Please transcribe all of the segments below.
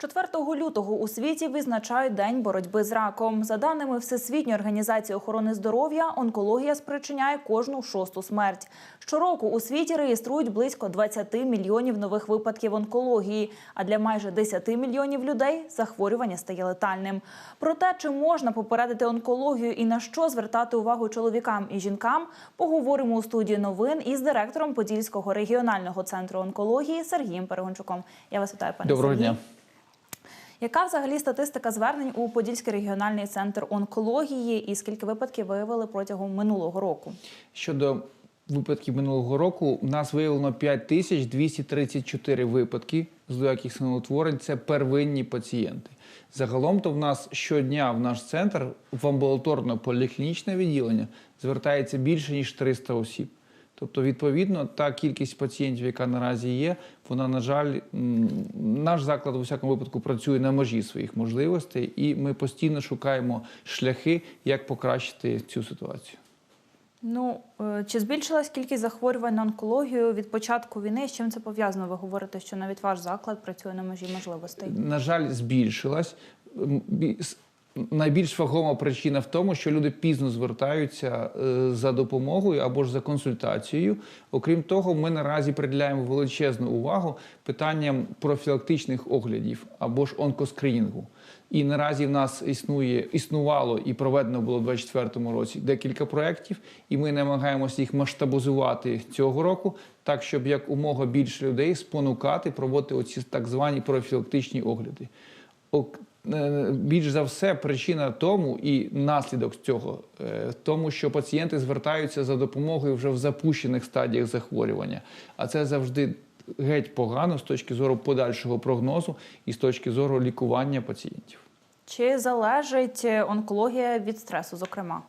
4 лютого у світі відзначають День боротьби з раком. За даними Всесвітньої організації охорони здоров'я, онкологія спричиняє кожну шосту смерть. Щороку у світі реєструють близько 20 мільйонів нових випадків онкології. А для майже 10 мільйонів людей захворювання стає летальним. Про те, чи можна попередити онкологію і на що звертати увагу чоловікам і жінкам, поговоримо у студії новин із директором Подільського регіонального центру онкології Сергієм Перегончуком. Я вас вітаю, пане Доброго Сергій. дня. Яка взагалі статистика звернень у Подільський регіональний центр онкології і скільки випадків виявили протягом минулого року? Щодо випадків минулого року, у нас виявлено 5234 випадки злояких синоутворень. Це первинні пацієнти. Загалом то в нас щодня в наш центр в амбулаторно-поліклінічне відділення звертається більше ніж 300 осіб. Тобто, відповідно, та кількість пацієнтів, яка наразі є, вона, на жаль, наш заклад у всякому випадку працює на межі своїх можливостей, і ми постійно шукаємо шляхи, як покращити цю ситуацію. Ну е, чи збільшилась кількість захворювань на онкологію від початку війни? З чим це пов'язано? Ви говорите, що навіть ваш заклад працює на межі можливостей. на жаль, збільшилась. Найбільш вагома причина в тому, що люди пізно звертаються е, за допомогою або ж за консультацією. Окрім того, ми наразі приділяємо величезну увагу питанням профілактичних оглядів або ж онкоскринінгу. І наразі в нас існує існувало і проведено було у 2024 році декілька проєктів, і ми намагаємося їх масштабізувати цього року, так щоб як умога більше людей спонукати проводити оці так звані профілактичні огляди. Е, Більш за все, причина тому і наслідок цього е, тому, що пацієнти звертаються за допомогою вже в запущених стадіях захворювання, а це завжди геть погано з точки зору подальшого прогнозу і з точки зору лікування пацієнтів. Чи залежить е, онкологія від стресу, зокрема?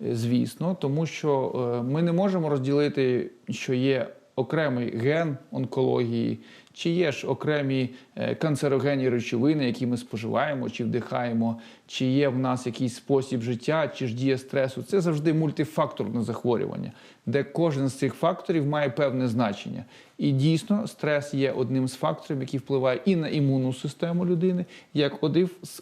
Звісно, тому що ми не можемо розділити, що є окремий ген онкології, чи є ж окремі е, канцерогенні речовини, які ми споживаємо чи вдихаємо, чи є в нас якийсь спосіб життя, чи ж дія стресу. Це завжди мультифакторне захворювання, де кожен з цих факторів має певне значення. І дійсно, стрес є одним з факторів, який впливає і на імунну систему людини, як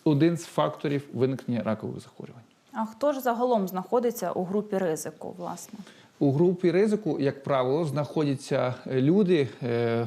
один з факторів виникнення ракових захворювань. А хто ж загалом знаходиться у групі ризику, власне? У групі ризику, як правило, знаходяться люди е, е,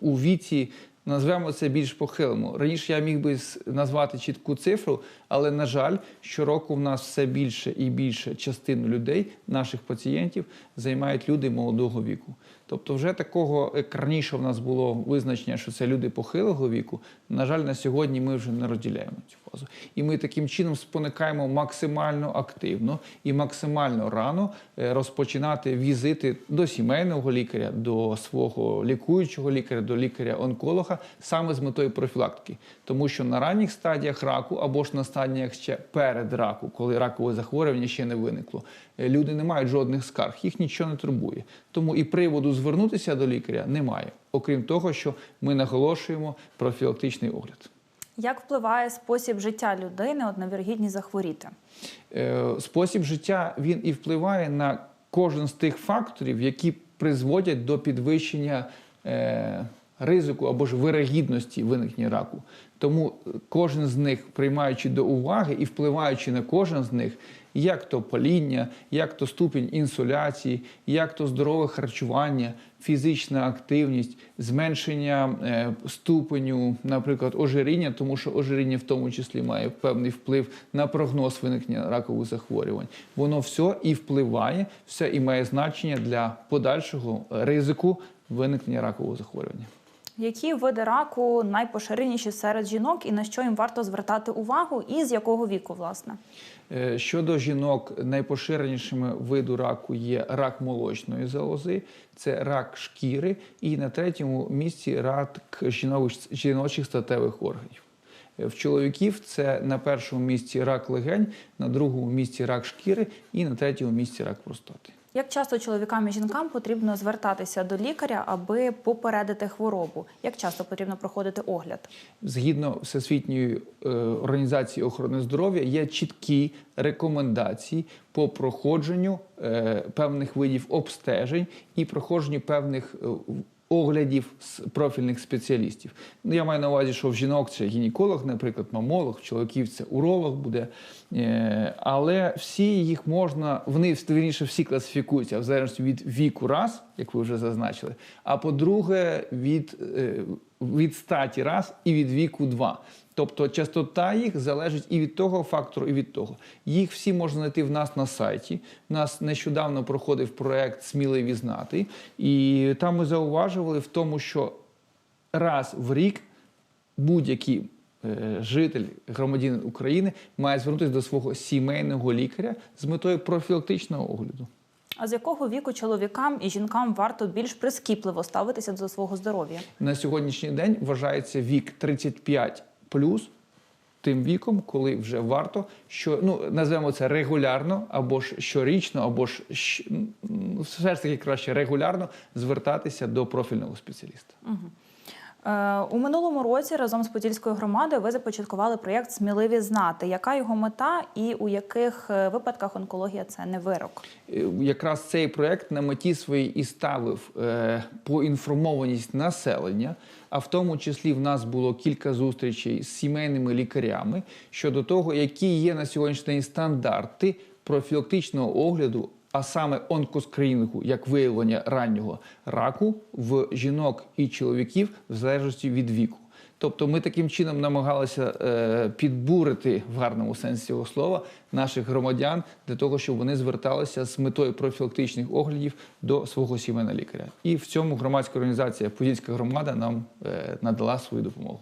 у віці, назвемо це більш похилому. Раніше я міг би назвати чітку цифру, але на жаль, щороку в нас все більше і більше частину людей, наших пацієнтів, займають люди молодого віку. Тобто, вже такого як раніше в нас було визначення, що це люди похилого віку. На жаль, на сьогодні ми вже не розділяємо цю фазу. І ми таким чином споникаємо максимально активно і максимально рано е, розпочинати візити до сімейного лікаря, до свого лікуючого лікаря, до лікаря-онколога саме з метою профілактики. Тому що на ранніх стадіях раку або ж на стадіях ще перед раку, коли ракове захворювання ще не виникло, е, люди не мають жодних скарг, їх нічого не турбує. Тому і приводу звернутися до лікаря немає. Окрім того, що ми наголошуємо профілактичний огляд. Як впливає спосіб життя людини от на вірогідність захворіти? Е, спосіб життя він і впливає на кожен з тих факторів, які призводять до підвищення е, ризику або ж вирогідності виникнення раку. Тому кожен з них, приймаючи до уваги і впливаючи на кожен з них, як то паління, як то ступінь інсуляції, як то здорове харчування, фізична активність, зменшення е, ступеню, наприклад, ожиріння, тому що ожиріння в тому числі має певний вплив на прогноз виникнення ракових захворювань. Воно все і впливає, все і має значення для подальшого ризику виникнення ракового захворювання. Які види раку найпоширеніші серед жінок і на що їм варто звертати увагу, і з якого віку, власне? Е, Щодо жінок, найпоширенішими виду раку є рак молочної залози, це рак шкіри, і на третьому місці рак жіночих, статевих органів. Е, В чоловіків це на першому місці рак легень, на другому місці рак шкіри і на третьому місці рак простати. Як часто чоловікам і жінкам потрібно звертатися до лікаря, аби попередити хворобу? Як часто потрібно проходити огляд? Згідно Всесвітньої е, організації охорони здоров'я, є чіткі рекомендації по проходженню е, певних видів обстежень і проходженню певних е, оглядів з профільних спеціалістів. Ну, я маю на увазі, що в жінок це гінеколог, наприклад, мамолог, в чоловіків це уролог буде. Е, Але всі їх можна, вони вірніше всі класифікуються в залежності від віку раз, як ви вже зазначили. А по-друге, від, е, від статі раз і від віку два. Тобто частота їх залежить і від того фактору, і від того. Їх всі можна знайти в нас на сайті. У нас нещодавно проходив проект Сміливі знати, і там ми зауважували в тому, що раз в рік будь-який е, житель, громадянин України має звернутися до свого сімейного лікаря з метою профілактичного огляду. А з якого віку чоловікам і жінкам варто більш прискіпливо ставитися до свого здоров'я? На сьогоднішній день вважається вік 35 плюс тим віком, коли вже варто, що ну назвемо це регулярно, або ж щорічно, або ж все ж таки краще регулярно звертатися до профільного спеціаліста. Е, У минулому році разом з Подільською громадою ви започаткували проєкт Сміливі знати. Яка його мета і у яких е, випадках онкологія це не вирок? Е, Якраз цей проект на меті своїй і ставив е, поінформованість населення. А в тому числі в нас було кілька зустрічей з сімейними лікарями щодо того, які є на сьогоднішній день стандарти профілактичного огляду, а саме онкоскринінгу, як виявлення раннього раку в жінок і чоловіків в залежності від віку. Тобто ми таким чином намагалися е, підбурити в гарному сенсі цього слова наших громадян для того, щоб вони зверталися з метою профілактичних оглядів до свого сімейного лікаря. І в цьому громадська організація Подільська громада нам е, надала свою допомогу.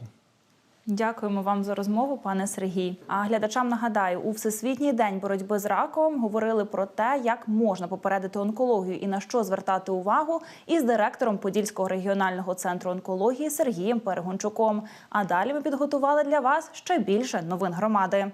Дякуємо вам за розмову, пане Сергій. А глядачам нагадаю, у всесвітній день боротьби з раком говорили про те, як можна попередити онкологію і на що звертати увагу із директором Подільського регіонального центру онкології Сергієм Перегончуком. А далі ми підготували для вас ще більше новин громади.